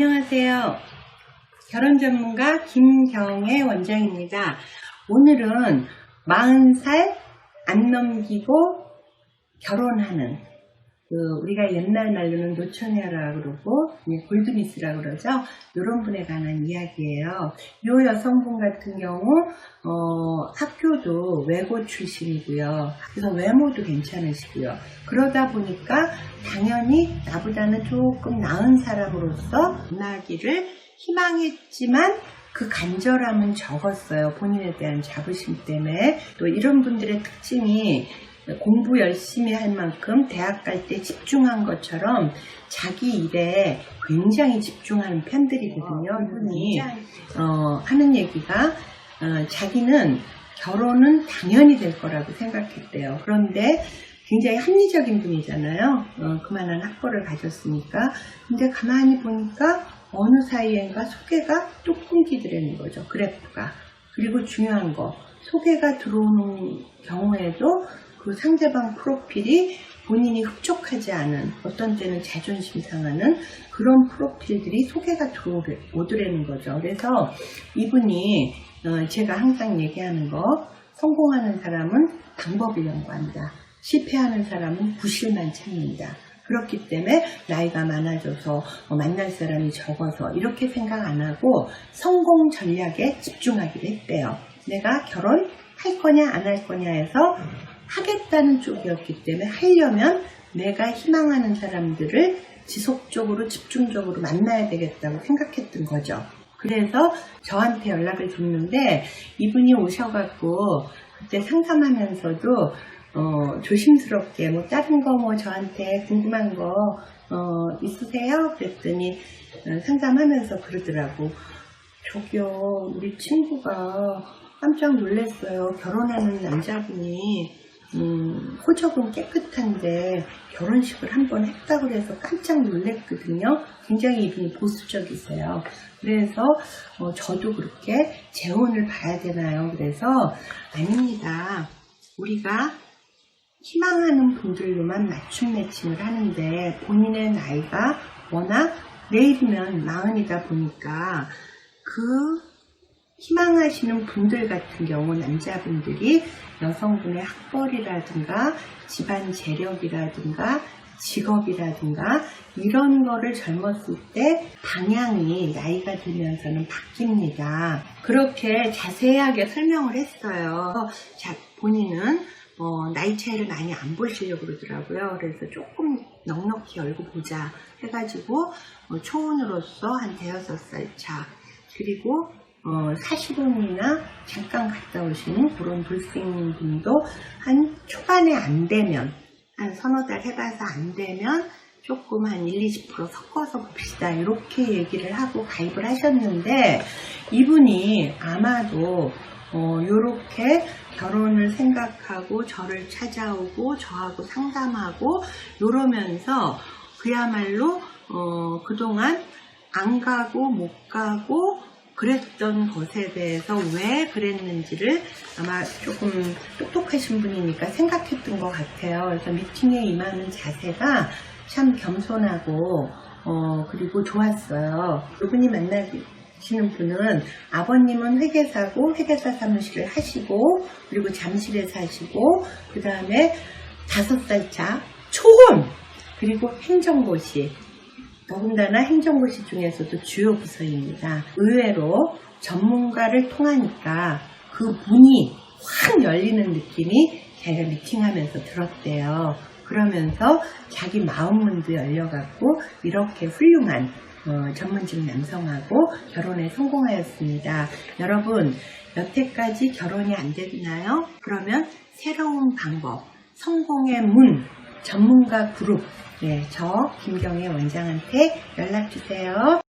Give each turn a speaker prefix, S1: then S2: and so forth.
S1: 안녕하세요. 결혼 전문가 김경애 원장입니다. 오늘은 40살 안 넘기고 결혼하는 그 우리가 옛날 말로는 노처녀라 그러고 예, 골드미스라 그러죠. 이런 분에 관한 이야기예요. 이 여성분 같은 경우 어, 학교도 외고 출신이고요. 그래서 외모도 괜찮으시고요. 그러다 보니까 당연히 나보다는 조금 나은 사람으로서 만나기를 희망했지만 그 간절함은 적었어요. 본인에 대한 자부심 때문에. 또 이런 분들의 특징이 공부 열심히 할 만큼 대학 갈 때 집중한 것처럼 자기 일에 굉장히 집중하는 편들이거든요. 이분이 어, 하는 얘기가 어, 자기는 결혼은 당연히 될 거라고 생각했대요. 그런데 굉장히 합리적인 분이잖아요. 어, 그만한 학벌을 가졌으니까. 근데 가만히 보니까 어느 사이엔가 소개가 뚝 끊기더라는 거죠. 그래프가. 그리고 중요한 거, 소개가 들어오는 경우에도 그 상대방 프로필이 본인이 흡족하지 않은 어떤 때는 자존심 상하는 그런 프로필들이 소개가 들어오더라는 거죠. 그래서 이분이 어, 제가 항상 얘기하는 거 성공하는 사람은 방법을 연구한다. 실패하는 사람은 부실만 찾는다. 그렇기 때문에 나이가 많아져서 어, 만날 사람이 적어서 이렇게 생각 안 하고 성공 전략에 집중하기로 했대요. 내가 결혼할 거냐 안 할 거냐 해서 하겠다는 쪽이었기 때문에 하려면 내가 희망하는 사람들을 지속적으로 집중적으로 만나야 되겠다고 생각했던 거죠. 그래서 저한테 연락을 줬는데 이분이 오셔갖고 그때 상담하면서도 어, 조심스럽게 뭐 다른 거 뭐 저한테 궁금한 거 어, 있으세요? 그랬더니 어, 상담하면서 그러더라고. 저기요, 우리 친구가 깜짝 놀랐어요. 결혼하는 남자분이 음, 호적은 깨끗한데 결혼식을 한번 했다고 해서 깜짝 놀랐거든요. 굉장히 이분이 보수적이세요. 그래서 어, 저도 그렇게 재혼을 봐야 되나요? 그래서 아닙니다. 우리가 희망하는 분들로만 맞춤 매칭을 하는데 본인의 나이가 워낙 내일이면 마흔이다 보니까 그 희망하시는 분들 같은 경우 남자분들이 여성분의 학벌이라든가 집안 재력이라든가 직업이라든가 이런 거를 젊었을 때 방향이 나이가 들면서는 바뀝니다. 그렇게 자세하게 설명을 했어요. 자, 본인은 어, 나이 차이를 많이 안 보시려고 그러더라고요. 그래서 조금 넉넉히 열고 보자 해가지고 어, 초혼으로서 한 대여섯 살 차. 그리고 어, 사실혼이나 잠깐 갔다 오시는 그런 돌싱분도 한 초반에 안 되면 한 서너 달 해봐서 안 되면 조금 한 1, 20% 섞어서 봅시다. 이렇게 얘기를 하고 가입을 하셨는데 이분이 아마도 어, 요렇게 결혼을 생각하고 저를 찾아오고 저하고 상담하고 요러면서 그야말로 어, 그동안 안 가고 못 가고 그랬던 것에 대해서 왜 그랬는지를 아마 조금 똑똑하신 분이니까 생각했던 것 같아요. 그래서 미팅에 임하는 자세가 참 겸손하고 어, 그리고 좋았어요. 이분이 만나시는 분은 아버님은 회계사고 회계사 사무실을 하시고 그리고 잠실에 사시고 그 다음에 다섯 살 차 초혼 그리고 행정고시 더군다나 행정고시 중에서도 주요 부서입니다. 의외로 전문가를 통하니까 그 문이 확 열리는 느낌이 자기가 미팅하면서 들었대요. 그러면서 자기 마음문도 열려갖고 이렇게 훌륭한 어, 전문직 남성하고 결혼에 성공하였습니다. 여러분 여태까지 결혼이 안 됐나요? 그러면 새로운 방법, 성공의 문, 전문가 그룹, 네, 저 김경애 원장한테 연락 주세요.